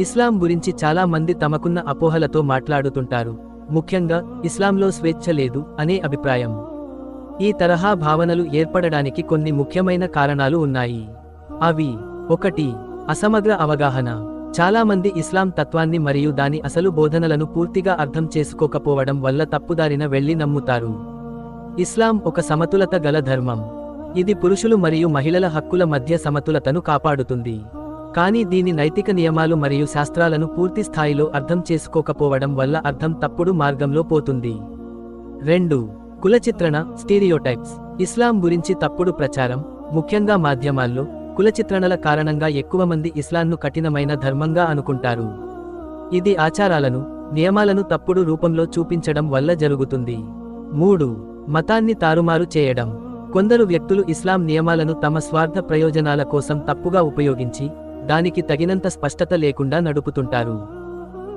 ఇస్లాం గురించి చాలా మంది తమకున్న అపోహలతో మాట్లాడుతుంటారు. ముఖ్యంగా ఇస్లాంలో స్వేచ్ఛ లేదు అనే అభిప్రాయం. ఈ తరహా భావనలు ఏర్పడడానికి కొన్ని ముఖ్యమైన కారణాలు ఉన్నాయి. అవి ఒకటి అసమగ్ర అవగాహన. చాలామంది ఇస్లాం తత్వాన్ని మరియు దాని అసలు బోధనలను పూర్తిగా అర్థం చేసుకోకపోవడం వల్ల తప్పుదారిన వెళ్ళి నమ్ముతారు. ఇస్లాం ఒక సమతులత గల ధర్మం. ఇది పురుషులు మరియు మహిళల హక్కుల మధ్య సమతులతను కాపాడుతుంది. కానీ దీని నైతిక నియమాలు మరియు శాస్త్రాలను పూర్తి స్థాయిలో అర్థం చేసుకోకపోవడం వల్ల అర్థం తప్పుడు మార్గంలో పోతుంది. రెండు. కుల చిత్రణ స్టీరియోటైప్స్. ఇస్లాం గురించి తప్పుడు ప్రచారం ముఖ్యంగా మాధ్యమాల్లో కుల చిత్రణల కారణంగా ఎక్కువ మంది ఇస్లాంను కఠినమైన ధర్మంగా అనుకుంటారు. ఇది ఆచారాలను నియమాలను తప్పుడు రూపంలో చూపించడం వల్ల జరుగుతుంది. మూడు. మతాన్ని తారుమారు చేయడం. కొందరు వ్యక్తులు ఇస్లాం నియమాలను తమ స్వార్థ ప్రయోజనాల కోసం తప్పుగా ఉపయోగించి దానికి తగినంత స్పష్టత లేకుండా నడుపుతుంటారు.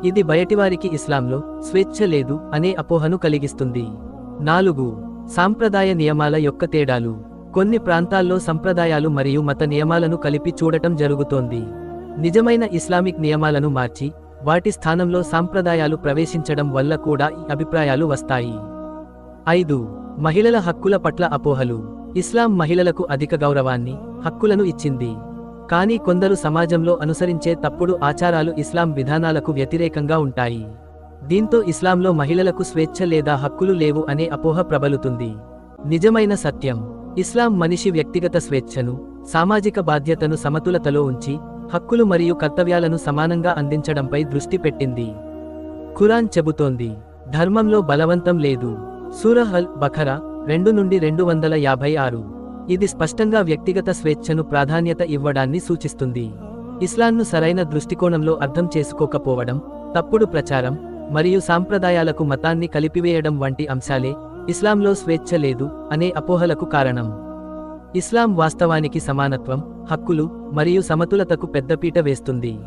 ఇది బయటివారికి ఇస్లాంలో స్వేచ్ఛ లేదు అనే అపోహను కలిగిస్తుంది. నాలుగు సాంప్రదాయ నియమాల యొక్క తేడాలు. కొన్ని ప్రాంతాల్లో సంప్రదాయాలు మరియు మత నియమాలను కలిపి చూడటం జరుగుతోంది. నిజమైన ఇస్లామిక్ నియమాలను మార్చి వాటి స్థానంలో సాంప్రదాయాలు ప్రవేశించడం వల్ల కూడా ఈ అభిప్రాయాలు వస్తాయి. ఐదు మహిళల హక్కుల పట్ల అపోహలు. ఇస్లాం మహిళలకు అధిక గౌరవాన్ని హక్కులను ఇచ్చింది. కానీ కొందరు సమాజంలో అనుసరించే తప్పుడు ఆచారాలు ఇస్లాం విధానాలకు వ్యతిరేకంగా ఉంటాయి. దీంతో ఇస్లాంలో మహిళలకు స్వేచ్ఛ లేదా హక్కులు లేవు అనే అపోహ ప్రబలుతుంది. నిజమైన సత్యం. ఇస్లాం మనిషి వ్యక్తిగత స్వేచ్ఛను సామాజిక బాధ్యతను సమతులతలో ఉంచి హక్కులు మరియు కర్తవ్యాలను సమానంగా అందించడంపై దృష్టి పెట్టింది. ఖురాన్ చెబుతోంది ధర్మంలో బలవంతం లేదు. సూరహల్ బఖరా రెండు నుండి రెండు వందల యాభై ఆరు. ఇది స్పష్టంగా వ్యక్తిగత స్వేచ్ఛను ప్రాధాన్యత ఇవ్వడాన్ని సూచిస్తుంది. ఇస్లాంను సరైన దృష్టికోణంలో అర్థం చేసుకోకపోవడం తప్పుడు ప్రచారం మరియు సాంప్రదాయాలకు మతాన్ని కలిపివేయడం వంటి అంశాలే ఇస్లాంలో స్వేచ్ఛ లేదు అనే అపోహలకు కారణం. ఇస్లాం వాస్తవానికి సమానత్వం హక్కులు మరియు సమతులతకు పెద్దపీట వేస్తుంది.